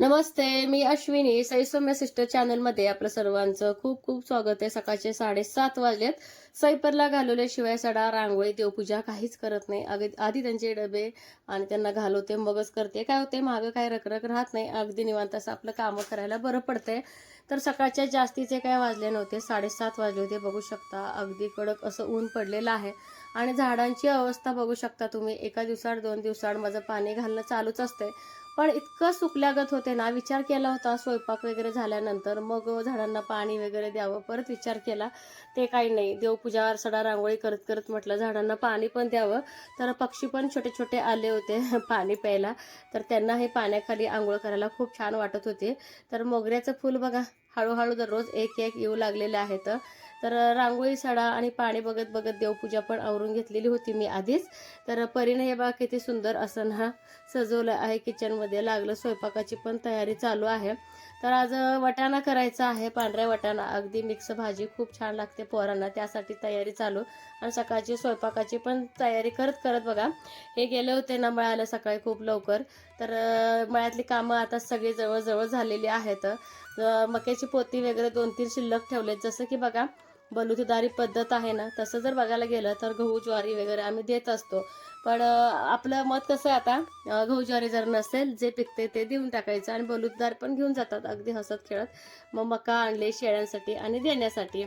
नमस्ते मी अश्विनी. साई सिस्टर चॅनलमध्ये आपलं सर्वांचं खूप खूप स्वागत आहे. सकाळचे साडेसात वाजलेत. सैपरला घालवल्याशिवाय सडा रांगोळी देवपूजा काहीच करत नाही. अगदी आधी त्यांचे डबे आणि त्यांना घालवते मगच करते. काय होते मागं काय रखरख राहत नाही. अगदी निवांत असं आपलं कामं करायला बरं पडतंय. तर सकाळच्या जास्तीचे काय वाजले नव्हते? साडेसात वाजले होते. बघू शकता अगदी कडक असं ऊन पडलेलं आहे. आणि झाडांची अवस्था बघू शकता तुम्ही. एका दिवसाड दोन दिवसाड माझं पाणी घालणं चालूच असतंय. पण इतकं सुकल्यागत होते ना विचार केला होता स्वयंपाक वगैरे झाल्यानंतर. मग झाडांना पाणी वगैरे द्यावं परत विचार केला ते काही नाही देवपूजा सडा रांगोळी करत करत म्हटलं झाडांना पाणी पण द्यावं. तर पक्षी पण छोटे छोटे आले होते पाणी प्यायला. तर त्यांना हे पाण्याखाली आंघोळ करायला खूप छान वाटत होते. तर मोगऱ्याचं फूल बघा हळूहळू दररोज एक एक येऊ लागलेले आहेत तर तर रांगोळी सडा आणि पाणी बघत बघत देवपूजा पण आवरून घेतलेली होती मी आधीच. तर परीने हे बाग किती सुंदर असं ना सजवलं आहे. किचनमध्ये लागलं स्वयंपाकाची पण तयारी चालू आहे. तर आज वटाणा करायचा आहे. पांढऱ्या वटाणा. अगदी मिक्स भाजी खूप छान लागते पोरांना. त्यासाठी तयारी चालू. आणि सकाळची स्वयंपाकाची पण तयारी करत करत बघा. हे गेले होते ना मळ्याला सकाळी खूप लवकर. तर मळ्यातली कामं आता सगळी जवळजवळ झालेली आहेत. मक्याची पोती वगैरे दोन तीन शिल्लक ठेवलेत. जसं की बघा बलुतेदारी पद्धत आहे ना तसं जर बघायला गेलं तर गहू ज्वारी वगैरे आम्ही देत असतो. पण आपलं मत कसं आहे आता? गहू ज्वारी जर नसेल जे पिकते ते देऊन टाकायचं आणि बलुतदार पण घेऊन जातात अगदी हसत खेळत. मग मका आणले शेळ्यांसाठी आणि देण्यासाठी.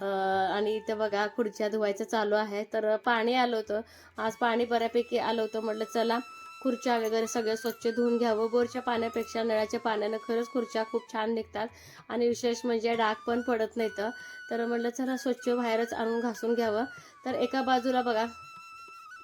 आणि इथं बघा खुर्च्या धुवायचं चालू आहे. तर पाणी आलं होतं. आज पाणी बऱ्यापैकी आलं होतं. म्हटलं चला खुर्च्या वगैरे सगळं स्वच्छ धुवून घ्यावं. बोरच्या पाण्यापेक्षा नळाच्या पाण्यानं खरंच खुर्च्या खूप छान निघतात. आणि विशेष म्हणजे डाग पण पडत नाहीत. तर म्हटलं चला स्वच्छ बाहेरच आणून घासून घ्यावं. तर एका बाजूला बघा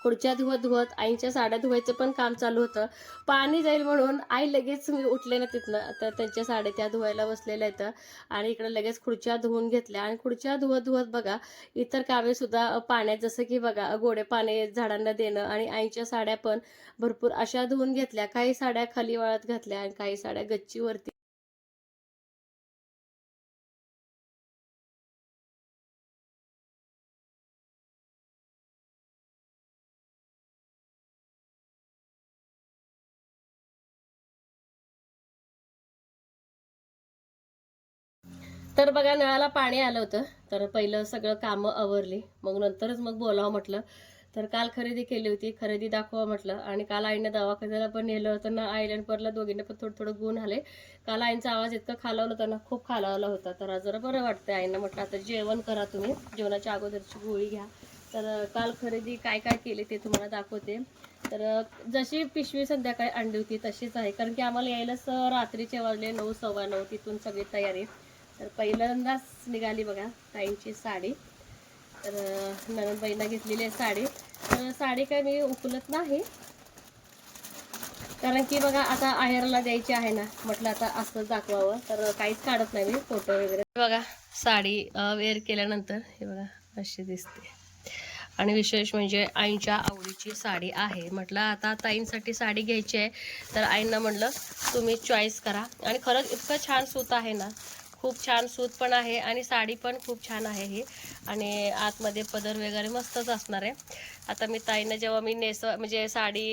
खुर्च्या धुवत धुवत आईच्या साड्या धुवायचं पण काम चालू होतं. पाणी जाईल म्हणून आई लगेच मी उठले ना तिथनं. तर त्यांच्या साड्या त्या धुवायला बसलेल्या आहेत. आणि इकडे लगेच खुर्च्या धुवून घेतल्या. आणि खुर्च्या धुवत धुवत बघा इतर कामे सुद्धा पाण्यात जसं की बघा गोडे पाणी झाडांना देणं आणि आईच्या साड्या पण भरपूर अशा धुवून घेतल्या. काही साड्या खाली वाळत घातल्या आणि काही साड्या गच्चीवरती तर बघा नळाला पाणी आलं होतं. तर पहिलं सगळं कामं आवरली. मग नंतरच मग बोलावं म्हटलं. तर काल खरेदी केली होती. खरेदी दाखवा म्हटलं. आणि काल आईने दवाखान्याला पण नेलं होतं. ना आईला परला दोघींना पण थोडं थोडं गुण आले. काल आईंचा आवाज इतका खालावला होता ना खूप खालावला होता. तर जरा बरं वाटतं आईनं म्हटलं आता जेवण करा तुम्ही. जेवणाच्या अगोदरची गोळी घ्या. तर काल खरेदी काय काय केली ते तुम्हाला दाखवते. तर जशी पिशवी संध्याकाळी आणली होती तशीच आहे. कारण की आम्हाला यायलाच रात्रीचे वाजले नऊ सव्वा नऊ. तिथून सगळी तयारी. तर पहिल्यांदाच निघाली बघा ताईंची साडी. तर अं, ननदबाईंना घेतलेली आहे साडी. तर साडी काय मी उकलत नाही. कारण की बघा आता आहेरला द्यायची आहे ना म्हटलं आता असंच दाखवावं. तर काहीच काढत नाही मी फोटो वगैरे. बघा साडी वेअर केल्यानंतर हे बघा अशी दिसते. आणि विशेष म्हणजे आईच्या आवडीची साडी आहे. म्हटलं आता ताईंसाठी साडी घ्यायची आहे. तर आईंना म्हटलं तुम्ही चॉईस करा. आणि खरंच इतकं छान सूत आहे ना खूप छान सूत पण आहे आणि साडी पण खूप छान आहे ही. आणि आतमध्ये पदर वगैरे मस्तच असणार आहे. आता मी ताईनं जेव्हा मी नेस म्हणजे साडी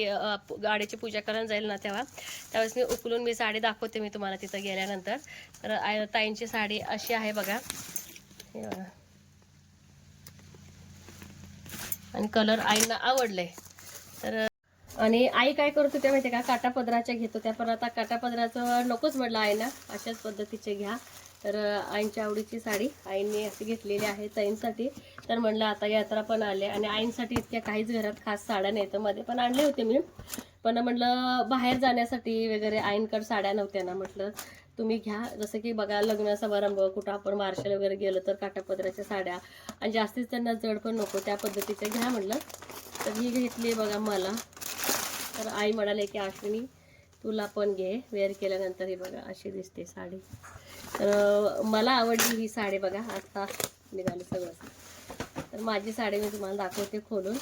गाडीची पूजा करायला जाईल ना तेव्हा त्यावेळेस मी उकलून मी साडी दाखवते मी तुम्हाला तिथं गेल्यानंतर. तर ताईंची साडी अशी आहे बघा. हे बघा. आणि कलर आईंना आवडले. तर आणि आई काय करत होत्या माहिती का? काटा पदराच्या घेत होत्या. पण आता काटा पदराचं नकोच म्हटलं आईना अशाच पद्धतीचे घ्या. तर आईंच्या आवडीची साडी. आईने अशी घेतलेली आहे ताईंसाठी. तर म्हणलं आता यात्रा पण आले आणि आईंसाठी इतक्या काहीच घरात खास साड्या नाही तर मध्ये पण आणले होते मी. पण म्हणलं बाहेर जाण्यासाठी वगैरे आईंकड साड्या नव्हत्या ना. म्हटलं तुम्ही घ्या. जसं की बघा लग्न समारंभ कुठं आपण मार्शल वगैरे गेलो तर काटापदराच्या साड्या. आणि जास्तीच त्यांना जड पण नको त्या पद्धतीच्या घ्या म्हटलं. तर ही घेतली बघा मला. तर आई म्हणाले की अश्विनी तुला पण घे. वेअर केल्यानंतर ही बघा अशी दिसते साडी. तर मला आवडली ही साडी बघा आता निघाली सगळं. तर माझी साडी मी तुम्हाला दाखवते खोलून.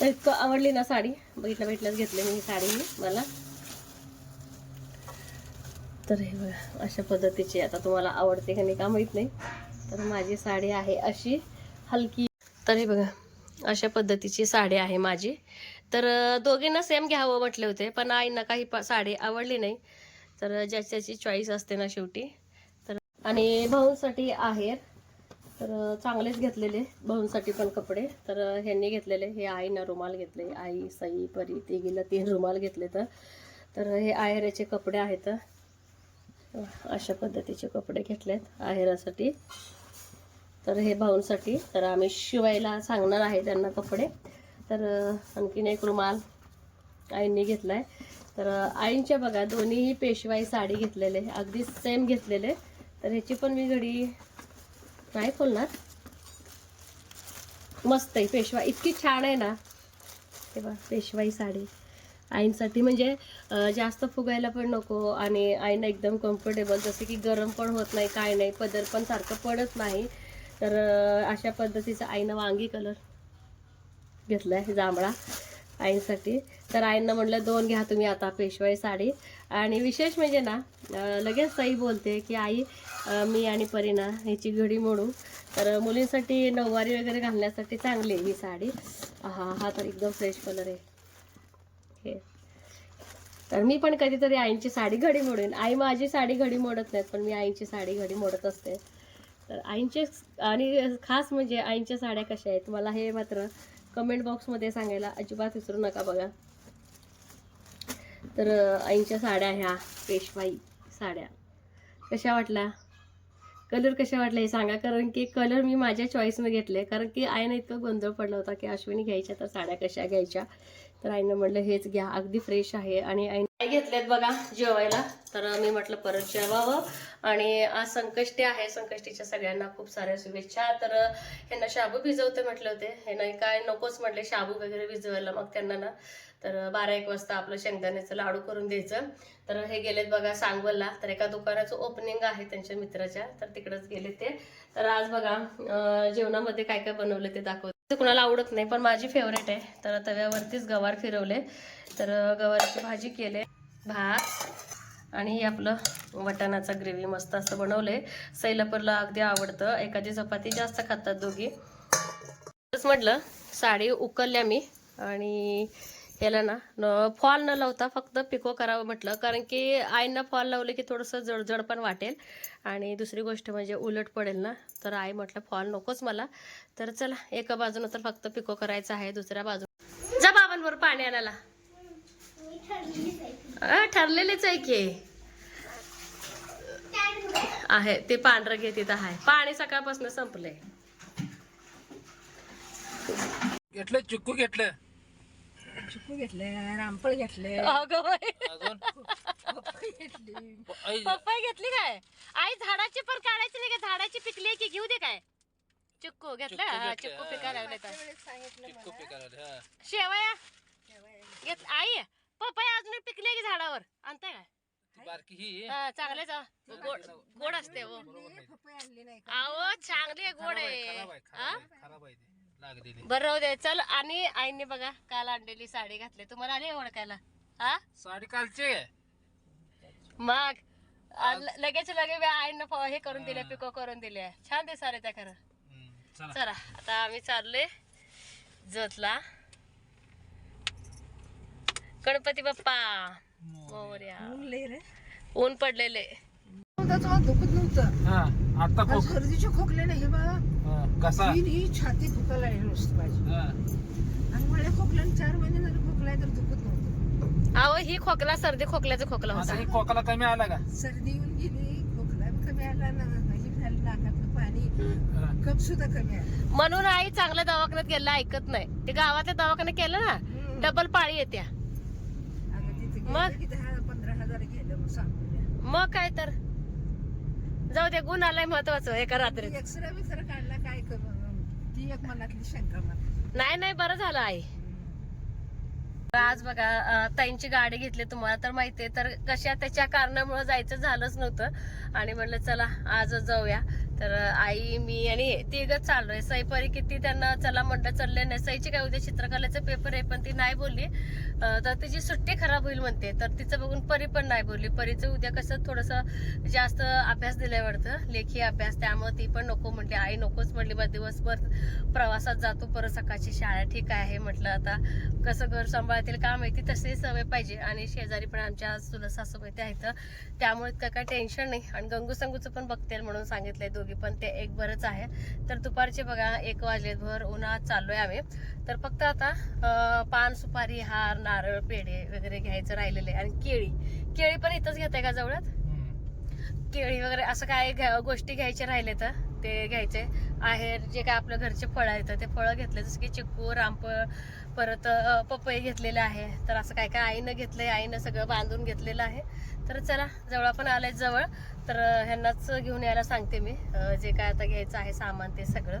तर इतकं आवडली ना साडी बघितलं भेटलंच घेतली मी ही साडी मला. तर हे बघा अशा पद्धतीची आता तुम्हाला आवडते का नाही का माहीत नाही. तर माझी साडी आहे अशी हलकी. तर हे बघा अशा पद्धतीची साडी आहे माझी. तर दोघींना सेम घ्यावं म्हटले होते पण आईंना काही साडी आवडली नाही. तर ज्याच्याची चॉईस असते ना शेवटी. तर आणि भाऊंसाठी आहेर तर चांगलेच घेतलेले भाऊंसाठी पण कपडे. तर ह्यांनी घेतलेले हे आईनं रुमाल घेतले. आई सई परी ते तीन रुमाल घेतले तर. तर हे आहेराचे कपडे आहेत. अशा पद्धतीचे कपडे घेतलेत आहेरासाठी. तर हे भाऊंसाठी. तर आम्ही शिवायला सांगणार आहे त्यांना कपडे. तर आणखीन एक रुमाल आईंनी घेतलाय. तर आईंच्या बघा दोन्ही पेशवाई साडी घेतलेले अगदी सेम घेतलेले. तर ह्याची पण मी घडी नाही खोलणार. मस्त आहे पेशवाई. इतकी छान आहे ना. हे बघा पेशवाई साडी. आईंसाठी म्हणजे जास्त फुगायला पण नको आणि आईनं एकदम कम्फर्टेबल जसं की गरम पण होत नाही काय नाही पदर पण सारखं पडत नाही. तर अशा पद्धतीचं आईनं वांगी कलर घेतलाय जांभळा आईंसाठी. तर आईंना म्हटलं दोन घ्या तुम्ही आता पेशवाई साडी. आणि विशेष म्हणजे ना लगेच ताई बोलते की आई मी आणि परीना ह्याची घडी मोडू. तर मुलींसाठी नऊवारी वगैरे घालण्यासाठी चांगली आहे ही साडी. हा हा तर एकदम फ्रेश कलर आहे. हे. तर मी पण कधीतरी आईंची साडी घडी मोडेन. आई माझी साडी घडी मोडत नाहीत पण मी आईंची साडी घडी मोडत असते. तर आईंचे आणि खास म्हणजे आईंच्या साड्या कशा आहेत मला हे मात्र कमेंट बॉक्समध्ये सांगायला अजिबात विसरू नका बघा. तर आईंच्या साड्या ह्या पेशवाई साड्या. कशा वाटल्या कलर कशा वाटला हे सांगा कारण की कलर मी माझ्या चॉईसने घेतले. कारण की आईनं इतकं गोंधळ पडला होता की अश्विनी घ्यायच्या तर साड्या कशा घ्यायच्या. तर आईनं म्हटलं हेच घ्या अगदी फ्रेश आहे. आणि आईने आई घेतलेत बघा जेवायला? तर मी म्हटलं परत जेवावं. आणि आज संकष्टी आहे. संकष्टीच्या सगळ्यांना खूप साऱ्या शुभेच्छा. तर ह्यांना शाबू भिजवते म्हटले होते. ह्यांना काय नकोच म्हटले. शाबू वगैरे भिजवायला मग त्यांना ना. तर बारा एक वाजता आपलं शेंगदाण्याचं लाडू करून द्यायचं. तर हे गेलेत बघा सांगवलला तर एका दुकानाचं ओपनिंग आहे त्यांच्या मित्राच्या. तर तिकडंच गेले ते. तर आज बघा जेवणामध्ये काय काय बनवलं ते दाखवते. ते कुणाला आवडत नाही पण माझी फेवरेट आहे. तर तव्यावरतीच गवार फिरवले. तर गवारची गवारीची भाजी केले. भात आणि हे आपलं वटाणाचा ग्रेव्ही मस्त असं बनवलंय. सैलापरला अगदी आवडतं. एखादी चपाती जास्त खातात दोघी. तसंच म्हटलं साडी उकलल्या मी. आणि याला ना न फॉल न लावता फक्त पिको करावं म्हटलं. कारण की आईंना फॉल लावले की थोडंसं जडजड पण वाटेल. आणि दुसरी गोष्ट म्हणजे उलट पडेल ना तर आई म्हटलं फॉल नकोच मला. तर चला एका बाजूनं तर फक्त पिको करायचं आहे दुसऱ्या बाजू जा बाबांवर पाणी आणायला. ठरलेलेच आहे की. आहे ते पांढरं घे तिथं आहे. पाणी सकाळपासून संपलंय. घेतलं चिक्कू घेतलं. चिकू घेतले रामफळ घेतले. अजून? घेतली. काय? आई झाडाची पण काढायची नाही का? झाडाची पिकली की घेऊ दे काय? चिक्कू घेतलं? चिक्कू चिक्कू. पिकायला लागले चिक्कू हा. शेवया. घेत आई? पप्पाई अजून पिकली की झाडावर? आणताय काय? ती बारकी ही. हा, चांगले जा गोड गोड असते हो. पपई आणली नाही अहो चांगली आहे, गोड खराब आहे आहे. खराब आहे हा? खराब आहे, खराब आहे ती. लाग दिली बरं राहू दे. चल आणि आईने बघा काल आणलेली साडी घातली. तुम्हाला आली ओळखायला? हा? साडी कालची आहे. मग आ, ल- लगेच लगे बी आईनं हे करून दिले पिको करून दिले. छान दिसा रे त्या खरं. हम्म, चला. चला आता आम्ही चाललोय जतला. गणपती बाप्पा. मोरया. ऊन पडलेले. तेव्हा दुखत नव्हतं. हा आता आज खोक सर्दीचे खोकले नाही हे बघा. हा, कसा? छाती दुखायला नुसतं माझी. हा. आणि मला खोकल्याने चार महिने झाले खोकलाय तर दुखत नव्हतं. अहो ही खोकला सर्दी खोकल्याचा खोकला असं होता ही खोकला कमी आला का? सर्दी येऊन गेली खोकला कमी आला ना हे झालं नाकातलं पाणी. कप सुद्धा कमी आला. म्हणून आई चांगल्या दवाखान्यात गेला ऐकत नाही. ते गावातल्या दवाखान्यात केलं ना. डबल पाळी येत्या. मग? गेलं की दहा पंधरा हजार गेलं मग सांगू मग काय तर. जाऊ दे गुण आलाय महत्वाचं एका रात्रीत. एक्सरे बिक्सरे काढला काय करू? ती एक मनातली शंका मला. नाही नाही बरं झालं आई. आज बघा ताईंची गाडी घेतली तुम्हाला तर माहितीये तर कशा त्याच्या कारणामुळे जायचं झालंच नव्हतं. आणि म्हणलं चला आजच जाऊया. तर आई मी आणि तिघच चाललोय. सई परी किती त्यांना चला म्हणलं चालले नाही. सईची काय उद्या चित्रकलेचा पेपर आहे पण ती नाही बोलली. तर तिची सुट्टी खराब होईल म्हणते. तर तिचं बघून परी पण नाही बोलली. परीचं उद्या कसं थोडंसं जास्त अभ्यास दिलाय वाटतं. लेखी अभ्यास त्यामुळे ती पण नको म्हणते आई नकोच म्हणली बा दिवसभर प्रवासात जातो परत सकाळची शाळा. ठीक आहे म्हटलं. आता कसं घर सांभाळतील आहे ती तशी सवय पाहिजे. आणि शेजारी पण आमच्या सुलसासोबत आहेत. त्यामुळे इतकं काय टेन्शन नाही. आणि गंगू संगूचं पण बघतील म्हणून सांगितलंय दोघी पण ते एक बरंच आहे. तर दुपारचे बघा एक वाजले भर उन्हात चाललोय आम्ही. तर फक्त आता पान सुपारी हार नारळ पेढे वगैरे घ्यायचं राहिलेले आणि केळी. केळी पण इथंच घेताय का जवळात केळी वगैरे असं काय घ्या- गोष्टी घ्यायचे राहिले तर ते घ्यायचे. आहे जे काय आपल्या घरचे फळं आहेत ते फळं घेतले जसं की चिक्कू रामफळ परत पपई घेतलेलं आहे. तर असं काय काय आईनं घेतलंय आईनं सगळं बांधून घेतलेलं आहे. तर चला जवळ पण आलंय जवळ. तर ह्यांनाच घेऊन यायला सांगते मी जे काय आता घ्यायचं आहे सामान ते सगळं.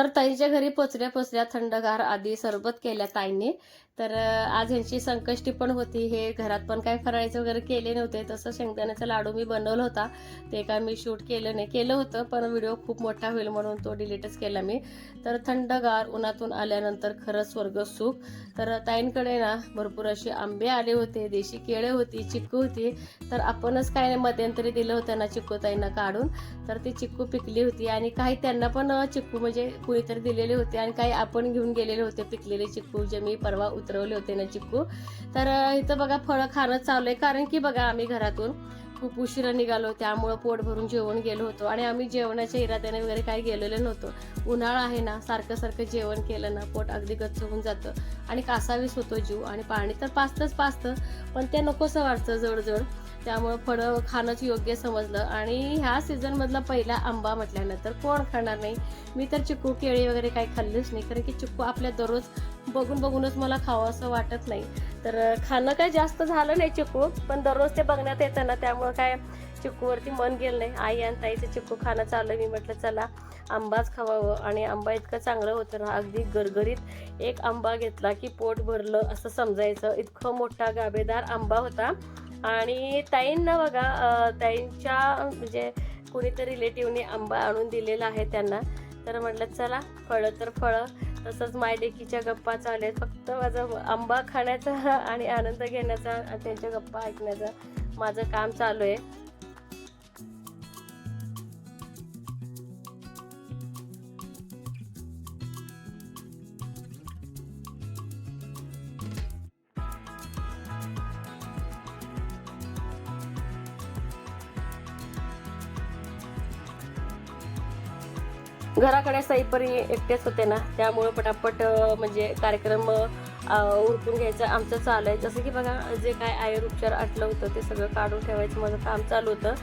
तर ताईच्या घरी पोचल्या पोचल्या थंडगार आधी सरबत केल्या ताईने. तर आज ह्यांची संकष्टी पण होती. हे घरात पण काय फराळायचं वगैरे केले नव्हते. तसं शेंगदाण्याचा लाडू मी बनवला होता. ते काय मी शूट केलं नाही. केलं होतं पण व्हिडिओ खूप मोठा होईल म्हणून तो डिलीटच केला मी. तर थंडगार उन्हातून आल्यानंतर खरंच स्वर्ग सुख. तर ताईंकडे ना भरपूर असे आंबे आले होते देशी केळे होती चिक्कू होती. तर आपणच काय नाही मध्यंतरी दिलं होतं ना चिक्कू ताईंना काढून. तर ती चिक्कू पिकली होती आणि काही त्यांना पण चिक्कू म्हणजे कुणीतरी दिलेले होते आणि काही आपण घेऊन गेलेले होते पिकलेले चिक्कू जे मी परवा उतरवले होते ना चिक्कू. तर इथं बघा फळं खाणं चालू आहे कारण की बघा आम्ही घरातून खूप उशिरा निघालो. त्यामुळं पोट भरून जेवण गेलो होतो. आणि आम्ही जेवणाच्या इराद्याने वगैरे काही गेलेलो नव्हतो. उन्हाळा आहे ना सारखं सारखं जेवण केलं ना पोट अगदी गच्च होऊन जातं. आणि कासावीस होतो जीव. आणि पाणी तर पाचतंच पाचतं पण ते नकोसं वाटतं जवळजवळ. त्यामुळं फळं खाणंच योग्य समजलं. आणि ह्या सीझन मधला पहिला आंबा म्हटल्यानंतर कोण खाणार नाही? मी तर चिक्कू केळी वगैरे काही खाल्लीच नाही कारण की चिक्कू आपल्या दररोज बघून बघूनच मला खावं असं वाटत नाही. तर खाणं काय जास्त झालं नाही चिक्कू पण दररोज ते बघण्यात येतं ना त्यामुळं काय चिक्कूवरती मन गेलं नाही. आई आणि ताईचं चिक्कू खाणं चाललं मी म्हटलं चला आंबाच खावावं. आणि आंबा इतकं चांगलं होतं ना अगदी गरगरीत एक आंबा घेतला की पोट भरलं असं समजायचं. इतकं मोठा गाबेदार आंबा होता. आणि ताईंना बघा ताईंच्या म्हणजे कुणीतरी रिलेटिव्हनी आंबा आणून दिलेला आहे त्यांना. तर म्हटलं चला फळं तर फळं. तसंच मायलेकीच्या गप्पा चालू आहेत. फक्त माझं आंबा खाण्याचा आणि आनंद घेण्याचा त्यांच्या गप्पा ऐकण्याचा माझं काम चालू आहे. घराकडे साईपरी एकटेच होते ना त्यामुळे पटापट म्हणजे कार्यक्रम उरकून घ्यायचं आमचं चालू आहे. जसं की बघा जे काय आयुर उपचार आटलं होतं ते सगळं काढून ठेवायचं माझं काम चालू होतं.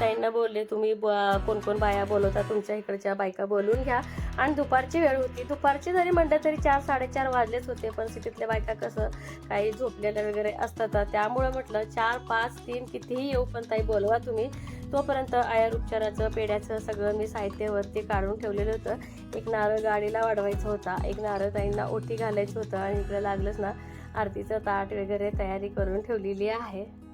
ताईंना बोलले तुम्ही ब- कोण कोण बाया बोलवता तुमच्या इकडच्या बायका बोलून घ्या. आणि दुपारची वेळ होती. दुपारची जरी म्हणलं तरी चार साडेचार वाजलेच होते पण सिटीतल्या बायका कसं काही झोपलेल्या वगैरे असतात. त्यामुळं म्हटलं चार पाच तीन कितीही येऊ पण ताई बोलवा तुम्ही. तोपर्यंत आयर उपचाराचं पेड्याचं सगळं मी साहित्यावरती काढून ठेवलेलं होतं. एक नारळ गाडीला वाढवायचा होता. एक नारळ ताईंना ओटी घालायचं होतं आणि इकडं लागलंच ना आरतीचं ताट वगैरे तयारी करून ठेवलेली आहे.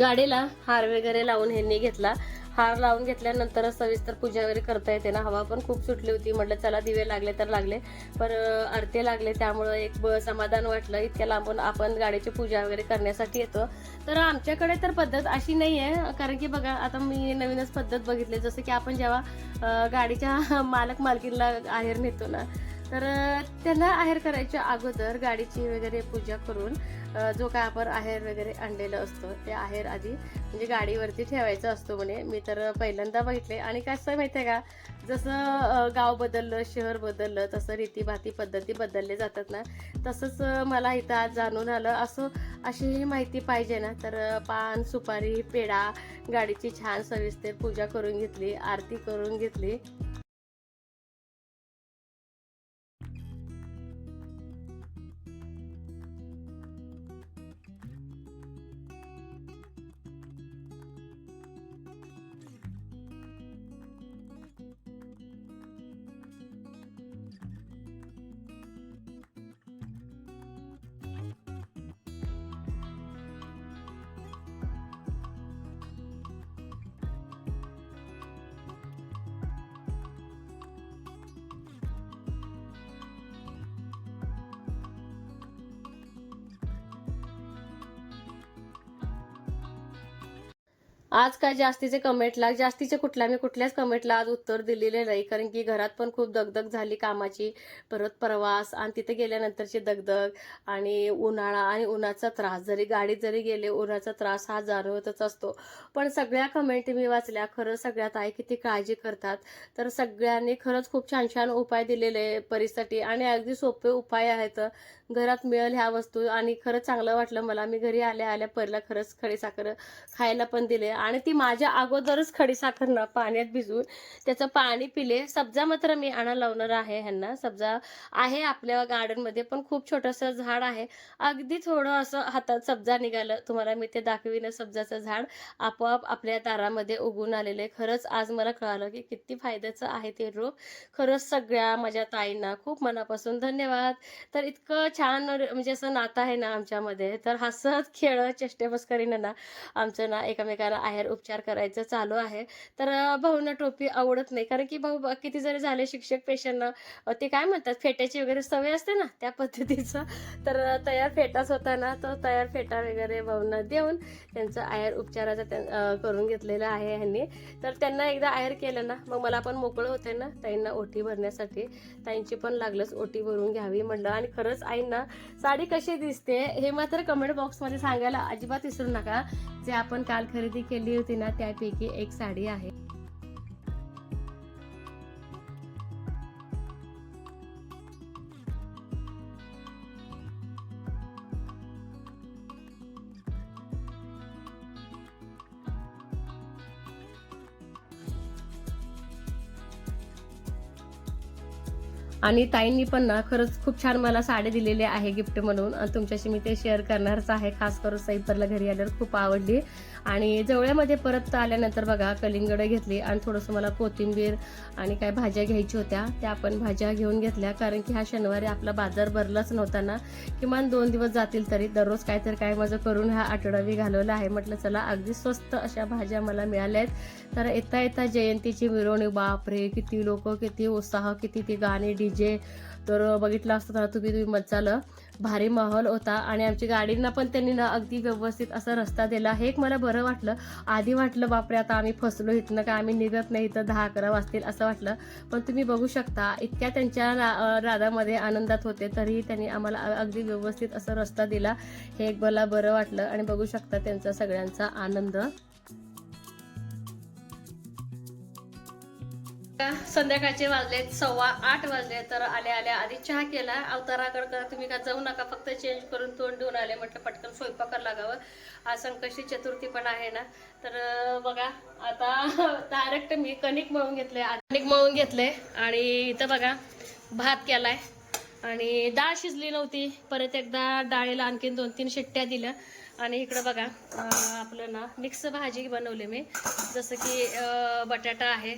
गाडीला हार वगैरे लावून ह्यांनी घेतला. हार लावून घेतल्यानंतर सविस्तर पूजा वगैरे करता येते ना. हवा पण खूप सुटली होती. म्हटलं चला दिवे लागले तर लागले. पण अं, अडते लागले त्यामुळं एक ब- समाधान वाटलं. इतक्या लांबून आपण गाडीची पूजा वगैरे करण्यासाठी येतो. तर आमच्याकडे तर पद्धत अशी नाही आहे कारण की बघा आता मी नवीनच पद्धत बघितली. जसं की आपण जेव्हा गाडीच्या मालक मालकीला आहेर नेतो ना तर त्यांना आहेर करायच्या अगोदर गाडीची वगैरे पूजा करून जो काय आपण आहेर वगैरे आणलेलं असतो ते आहेर आधी म्हणजे गाडीवरती ठेवायचं असतो म्हणे. मी तर पहिल्यांदा बघितले आणि कसं माहितीये का जसं गाव बदललं शहर बदललं तसं रीतीभाती पद्धती बदलले जातात ना तसंच मला इथं आज जाणून आलं. असं अशी ही माहिती पाहिजे ना तर पान सुपारी पेढा गाडीची छान सविस्तर पूजा करून घेतली आरती करून घेतली. आज काय जास्तीचे कमेंटला जास्तीचे कुठल्या मी कुठल्याच कमेंटला आज उत्तर दिलेले नाही. कारण की घरात पण खूप दगदग झाली कामाची. परत प्रवास आणि तिथे गेल्यानंतरची दगदग आणि उन्हाळा आणि उन्हाचा त्रास. जरी गाडीत जरी गेले उन्हाचा त्रास हा जाणवतच असतो. पण सगळ्या कमेंट मी वाचल्या. खरं सगळ्यात आहे किती काळजी करतात. तर सगळ्यांनी खरंच खूप छान छान उपाय दिलेले परीसाठी आणि अगदी सोपे उपाय आहेत. घरात मिळेल ह्या वस्तू. आणि खरंच चांगलं वाटलं मला. मी घरी आल्या आल्या परला खरंच खडीसाखर खायला पण दिले. आणि ती माझ्या अगोदरच खडीसाखर ना पाण्यात भिजवून त्याचं पाणी पिले. सब्जा मात्र मी आणा लावणार आहे ह्यांना. सब्जा आहे आपल्या गार्डनमध्ये पण खूप छोटंसं झाड आहे. अगदी थोडं असं हातात सब्जा निघालं. तुम्हाला मी ते दाखवीन. सब्जाचं झाड आपोआप आपल्या दारामध्ये उगून आलेले खरंच आज मला कळालं की किती फायद्याचं आहे ते रोप. खरंच सगळ्या माझ्या ताईंना खूप मनापासून धन्यवाद. तर इतकं छान म्हणजे असं नातं आहे ना आमच्यामध्ये. तर हसत खेळत करीन ना आमचं ना एकमेकाला बाहेर उपचार करायचं चालू आहे. तर भाऊंना टोपी आवडत नाही. कारण की भाऊ किती जरी झाले शिक्षक पेशंटना ते काय म्हणतात फेट्याची वगैरे सवय असते ना त्या पद्धतीचं. तर तयार फेटाच होता ना तो तयार फेटा वगैरे भाऊंना देऊन त्यांचं आहेर उपचाराचा त्यां- करून घेतलेला आहे ह्यांनी. तर त्यांना एकदा आहेर केलं ना मग मला पण मोकळं होते ना ताईंना ओटी भरण्यासाठी. ताईंची पण लागलंच ओटी भरून घ्यावी म्हणलं. आणि खरंच आईंना साडी कशी दिसते हे मात्र कमेंट बॉक्समध्ये सांगायला अजिबात विसरू नका. जे आपण काल खरेदी केली होती ना त्यापैकी एक साडी आहे. आणि ताईंनी पण ना खरंच खूप छान मला साडी दिलेली आहे गिफ्ट म्हणून. आणि तुमच्याशी मी ते शेअर करणारच आहे खास करून सैपरला घरी आल्यावर खूप आवडली. आणि जवळ्यामध्ये परत आल्यानंतर बघा कलिंगड घेतली आणि थोडंसं मला कोथिंबीर आणि काय भाज्या घ्यायच्या होत्या त्या आपण भाज्या घेऊन घेतल्या. कारण की ह्या शनिवारी आपला बाजार भरलाच नव्हता ना किमान दोन दिवस जातील तरी दररोज काहीतरी काय माझं करून हा आठवडावी घालवला आहे. म्हटलं चला अगदी स्वस्त अशा भाज्या मला मिळाल्या आहेत. तर येता येता जयंतीची मिरवणूक बापरे किती लोक किती उत्साह किती ती गाणी डीजे तर बघितलं असतं तर तुम्ही तुम्ही मचालं. भारी माहोल होता आणि आमची गाडींना पण त्यांनी ना अगदी व्यवस्थित असा रस्ता दिला. हे एक मला बरं वाटलं. आधी वाटलं बापरे आता आम्ही फसलो इथनं का आम्ही निघत नाही तर दहा अकरा वाजतील असं वाटलं. पण तुम्ही बघू शकता इतक्या त्यांच्या रा- राधामध्ये आनंदात होते तरीही त्यांनी आम्हाला अगदी व्यवस्थित असा रस्ता दिला. हे एक मला बरं वाटलं आणि बघू शकता त्यांचा सगळ्यांचा आनंद. संध्याकाळचे वाजलेत सव्वा आठ वाजले तर आल्या आल्या आधी चहा केला. अवताराकडे करा तुम्ही का जाऊ नका फक्त चेंज करून तोंड देऊन आले म्हटलं पटकन स्वयंपाकाला लागावं. आज संकष्टी चतुर्थी पण आहे ना. तर बघा आता डायरेक्ट मी कणिक मळून घेतले कणिक मळून घेतले आणि इथं बघा भात केलाय. आणि डाळ शिजली नव्हती. परत एकदा डाळीला आणखीन दोन तीन शिट्ट्या दिल्या. आणि इकडं बघा आपलं ना मिक्स भाजी बनवली मी. जसं की बटाटा आहे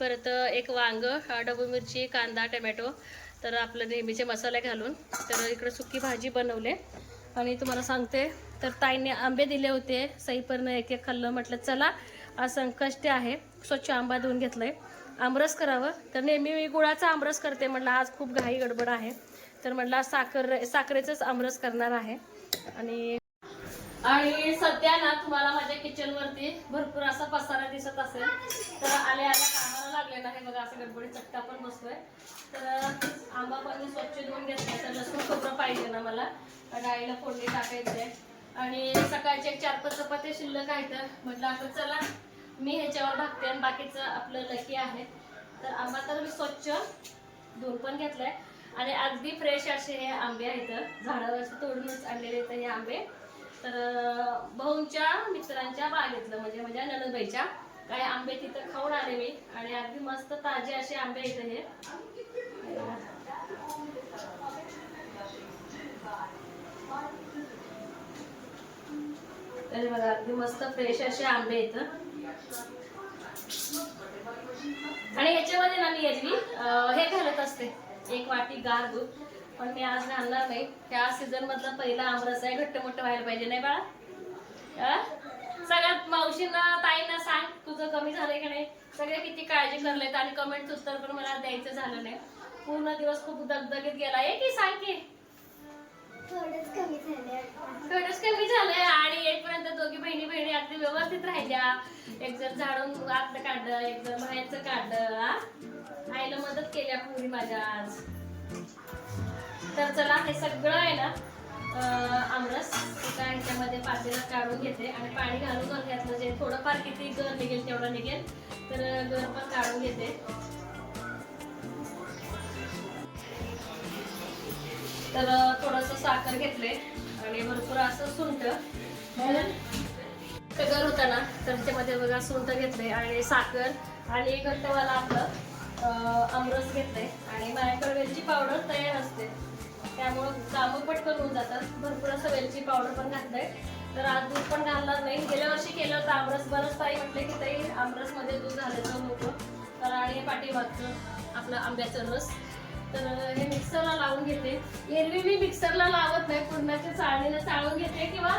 परत एक वांग डबू मिरची कांदा टमॅटो तर आपलं नेहमीचे मसाले घालून तर इकडं सुकी भाजी बनवले. आणि तुम्हाला सांगते तर ताईने आंबे दिले होते सईपरनं एक एक खाल्लं म्हटलं चला आज संकष्ट आहे स्वच्छ आंबा धुवून आहे आमरस करावं तर नेहमी मी गुळाचा आमरस करते म्हटलं आज खूप घाई गडबड आहे. तर म्हटलं साखर साखरेचंच आमरस करणार आहे. आणि आणि सध्या ना तुम्हाला माझ्या किचन वरती भरपूर असा पसारा दिसत असेल. तर आले आल्या कामाला लागलेला आहे बघा असं गडबडीत चटका पण बसतोय. तर आंबा पण मी स्वच्छ धुवून घेतलाय. तर लसूण खोबरं पाहिजे ना मला. डाळीला फोडणी टाकायचंय. आणि सकाळचे एक चार पाच चपात्या शिल्लक तर म्हटलं आता चला. मी ह्याच्यावर भागते आणि बाकीचं आपलं लकी आहे. तर आंबा तर मी स्वच्छ धुवून पण घेतलाय. आणि अगदी फ्रेश असे हे आंबे आहेत. झाडावरचे तोडूनच आणलेले आहेत हे आंबे. तर भाऊंच्या मित्रांच्या बागेतलं म्हणजे माझ्या ननदबाईच्या. काही आंबे तिथं खाऊन आले मी. आणि अगदी मस्त ताजे असे आंबे आहेत हे. तर बघा अगदी मस्त फ्रेश असे आंबे आहेत. आणि याच्यामध्ये ना मी याची हे घालत असते. एक वाटी गार दूध. पण मी आज घालणार नाही. त्या सीझन मधला पहिला आमरस आहे घट्ट मोठं व्हायला पाहिजे नाही बाळा? सगळ्यात मावशींना ताईंना सांग तुझं कमी झालंय का नाही? सगळे किती काळजी करलेत आणि कमेंट उत्तर पण मला द्यायचं झालं नाही. पूर्ण दिवस खूप दगदगीत गेला. आहे की सांग की. थोडंच कमी झालंय आणि एक पर्यंत दोघी बहिणी बहिणी अगदी व्यवस्थित राहिल्या. एक जण झाडून आतलं काढलं एक जण बाहेरचं काढलं? आईला मदत केल्या पुरी माझ्या आज. तर चला हे सगळं आहे ना आमरस. एका ह्याच्यामध्ये पातेला काढून घेते आणि पाणी घालून घर घ्यायचं जे थोडंफार किती गर निघेल तेवढं निघेल. तर गर पण काढून घेते. तर थोडस साखर घेतले आणि भरपूर असं सुंठ. गर होता ना तर त्याच्यामध्ये बघा सुंठ घेतले आणि साखर आणि एक घट्टवाला आपलं आमरस घेतले. आणि माझ्याकडे वेलची पावडर तयार असते. त्यामुळं कामं पटकन होऊन जातात. भरपूर असं वेलची पावडर पण घातलंय. तर आज दूध पण घालणार नाही. गेल्या वर्षी केलं होतं आमरस. बरंच ताई म्हटले की ताई आमरसमध्ये दूध घालायचं होतं तर आणि पाठीमागचं आपलं आंब्याचं रस. तर हे मिक्सरला लावून घेते. एरवी मी मिक्सरला लावत नाही. पुरणाच्या चाळणीनं चाळून घेते किंवा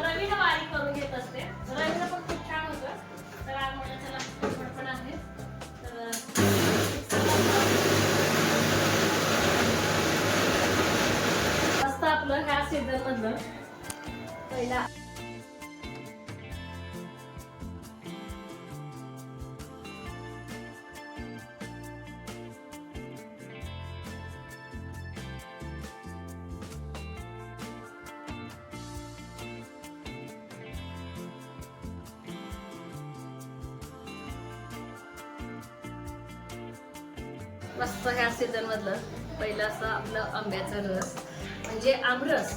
रवीनं बारीक करून घेत असते. रवीनं पण खूप छान होतं. तर आज चला पण आहे. आपलं ह्या सीझन मधलं. पहिला. मस्त ह्या सीझन मधलं. पहिलं असं आपलं आंब्याचं रस. म्हणजे आमरस.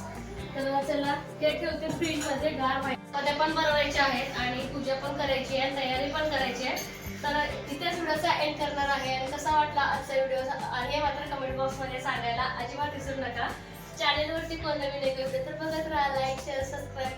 तर चला ते ठेवते फ्रीजमध्ये गारमध्ये पण बनवायचे आहेत आणि पूजा पण करायची आहे तयारी पण करायची आहे. तर इथे थोडासा एंड करणार आहे आणि कसा वाटला आजचा व्हिडिओ आणि मात्र कमेंट बॉक्समध्ये सांगायला अजिबात विसरू नका. चॅनेलवरती कोण नवीन एक तर बघत राहा लाईक शेअर सबस्क्राईब